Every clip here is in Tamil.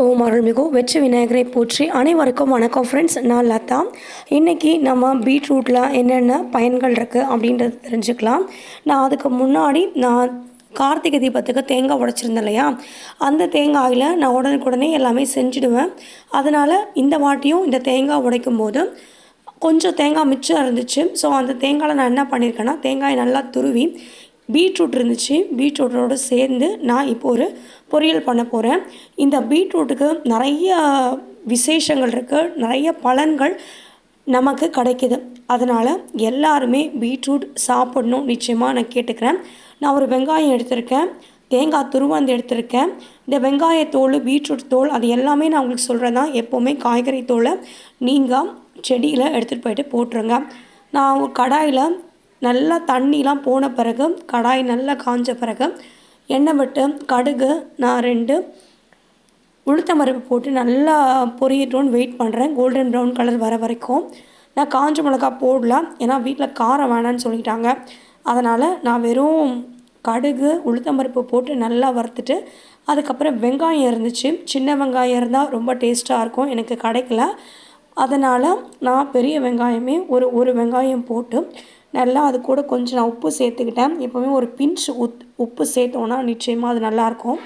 ஓம் அருள்மிகு. வெற்றி விநாயகரை போற்றி அனைவருக்கும் வணக்கம் ஃப்ரெண்ட்ஸ் நான் லதா. இன்றைக்கி நம்ம பீட்ரூட்டில் என்னென்ன பயன்கள் இருக்குது அப்படின்றத தெரிஞ்சுக்கலாம். நான் அதுக்கு முன்னாடி நான் கார்த்திகை தீபத்துக்கு தேங்காய் உடைச்சிருந்தேன் இல்லையா? அந்த தேங்காயில் நான் உடனுக்குடனே எல்லாமே செஞ்சுடுவேன். அதனால் இந்த வாட்டியும் இந்த தேங்காய் உடைக்கும் போது கொஞ்சம் தேங்காய் மிச்சம் இருந்துச்சு. ஸோ அந்த தேங்காயில் நான் என்ன பண்ணியிருக்கேன்னா தேங்காயை நல்லா துருவி பீட்ரூட் இருந்துச்சு. பீட்ரூட்டோடு சேர்ந்து நான் இப்போ ஒரு பொரியல் பண்ண போகிறேன் இந்த பீட்ரூட்டுக்கு நிறைய விசேஷங்கள் இருக்குது நிறைய பலன்கள் நமக்கு கிடைக்கிது. அதனால் எல்லாருமே பீட்ரூட் சாப்பிடணும். நிச்சயமாக நான் கேட்டுக்கிறேன். நான் ஒரு வெங்காயம் எடுத்திருக்கேன். தேங்காய் துருவாந்து எடுத்திருக்கேன். இந்த வெங்காயத்தோல் பீட்ரூட் தோல் அது எல்லாமே நான் உங்களுக்கு சொல்கிறேன் தான். எப்போவுமே காய்கறி தோலை நீங்கள் செடியில் எடுத்துகிட்டு போயிட்டு போட்டுருங்க. நான் ஒரு கடாயில் நல்லா தண்ணிலாம் போன பிறகு கடாய் நல்லா காஞ்ச பிறகு எண்ணெய் விட்டு கடுகு நான் ரெண்டு உளுத்தம் பருப்பு போட்டு நல்லா பொரியட்டோன்னு வெயிட் பண்ணுறேன் கோல்டன் ப்ரௌன் கலர் வர வரைக்கும். நான் காஞ்ச மிளகா போடல ஏன்னா வீட்டில் காரம் வேணான்னு சொல்லிட்டாங்க. அதனால் நான் வெறும் கடுகு உளுத்தம்பருப்பு போட்டு நல்லா வறுத்துட்டு அதுக்கப்புறம் வெங்காயம் இருந்துச்சு. சின்ன வெங்காயம் இருந்தால் ரொம்ப டேஸ்ட்டாக இருக்கும் எனக்கு கிடைக்கல. அதனால் நான் பெரிய வெங்காயமே ஒரு ஒரு வெங்காயம் போட்டு நல்லா அது கூட கொஞ்சம் நான் உப்பு சேர்த்துக்கிட்டேன். எப்போவுமே ஒரு பிஞ்ச் உத் உப்பு சேர்த்தோன்னா நிச்சயமாக அது நல்லாயிருக்கும்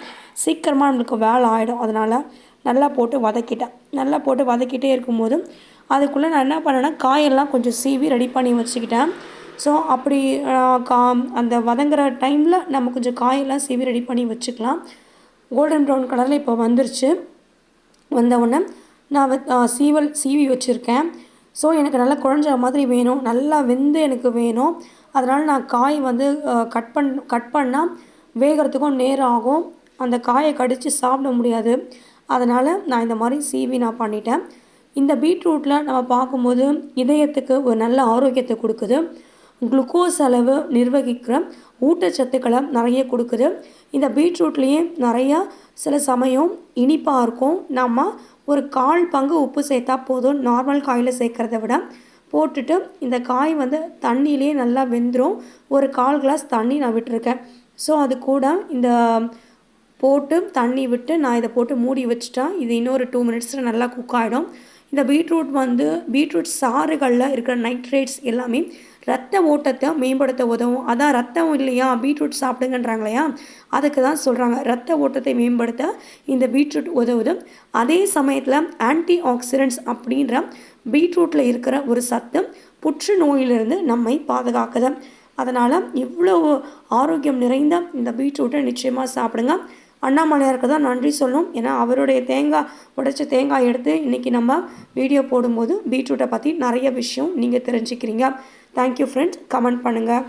சீக்கிரமாக நம்மளுக்கு வேலை ஆகிடும் அதனால் நல்லா போட்டு வதக்கிட்டேன். நல்லா போட்டு வதக்கிட்டே இருக்கும்போது அதுக்குள்ளே நான் என்ன பண்ணேன்னா காயெல்லாம் கொஞ்சம் சீவி ரெடி பண்ணி வச்சுக்கிட்டேன். ஸோ அப்படி கா அந்த வதங்குற டைமில் நம்ம கொஞ்சம் காயெல்லாம் சீவி ரெடி பண்ணி வச்சுக்கலாம். கோல்டன் ப்ரௌன் கலரில் இப்போ வந்துருச்சு. வந்தவுடனே நான் சீவல் சீவி வச்சுருக்கேன். ஸோ எனக்கு நல்லா குழஞ்ச மாதிரி வேணும். நல்லா வெந்து எனக்கு வேணும். அதனால் நான் காய் வந்து கட் பண் கட் பண்ணால் வேகிறதுக்கும் நேரம் ஆகும். அந்த காயை கடித்து சாப்பிட முடியாது. அதனால் நான் இந்த மாதிரி சீவி நான் பண்ணிட்டேன். இந்த பீட்ரூட்டில் நம்ம பார்க்கும்போது இதயத்துக்கு ஒரு நல்ல ஆரோக்கியத்தை கொடுக்குது. குளுக்கோஸ் அளவு நிர்வகிக்கிற ஊட்டச்சத்துக்களை நிறைய கொடுக்குது. இந்த பீட்ரூட்லேயே நிறையா சில சமயம் இனிப்பாக இருக்கும். நம்ம ஒரு கால் பங்கு உப்பு சேர்த்தா போதும். நார்மல் காயில் சேர்க்குறத விட போட்டுட்டு இந்த காய் வந்து தண்ணியிலே நல்லா வெந்துடும் ஒரு கால் கிளாஸ் தண்ணி நான் விட்டுருக்கேன். ஸோ அது கூட இந்த போட்டு தண்ணி விட்டு நான் இதை போட்டு மூடி வச்சுட்டேன் இது இன்னொரு டூ மினிட்ஸில் நல்லா குக் ஆகிடும் இந்த பீட்ரூட் வந்து பீட்ரூட் சாறுகளில் இருக்கிற நைட்ரேட்ஸ் எல்லாமே ரத்த ஓட்டத்தை மேம்படுத்த உதவும். அதான் ரத்தம் இல்லையா? பீட்ரூட் சாப்பிடுங்கன்றாங்க இல்லையா? அதுக்கு தான் சொல்கிறாங்க ரத்த ஓட்டத்தை மேம்படுத்த இந்த பீட்ரூட் உதவுது. அதே சமயத்தில் ஆன்டி ஆக்சிடென்ட்ஸ் அப்படின்ற பீட்ரூட்டில் இருக்கிற ஒரு சத்து புற்றுநோயிலிருந்து நம்மை பாதுகாக்குது. அதனால் இவ்வளோ ஆரோக்கியம் நிறைந்த இந்த பீட்ரூட்டை நிச்சயமாக சாப்பிடுங்க. அண்ணாமலையாருக்கு தான் நன்றி சொல்லும் ஏன்னா அவருடைய தேங்காய் உடைச்ச தேங்காய் எடுத்து இன்றைக்கி நம்ம வீடியோ போடும்போது பீட்ரூட்டை பற்றி நிறைய விஷயம் நீங்கள் தெரிஞ்சுக்கிறீங்க. தேங்க்யூ ஃப்ரெண்ட்ஸ் கமெண்ட் பண்ணுங்கள்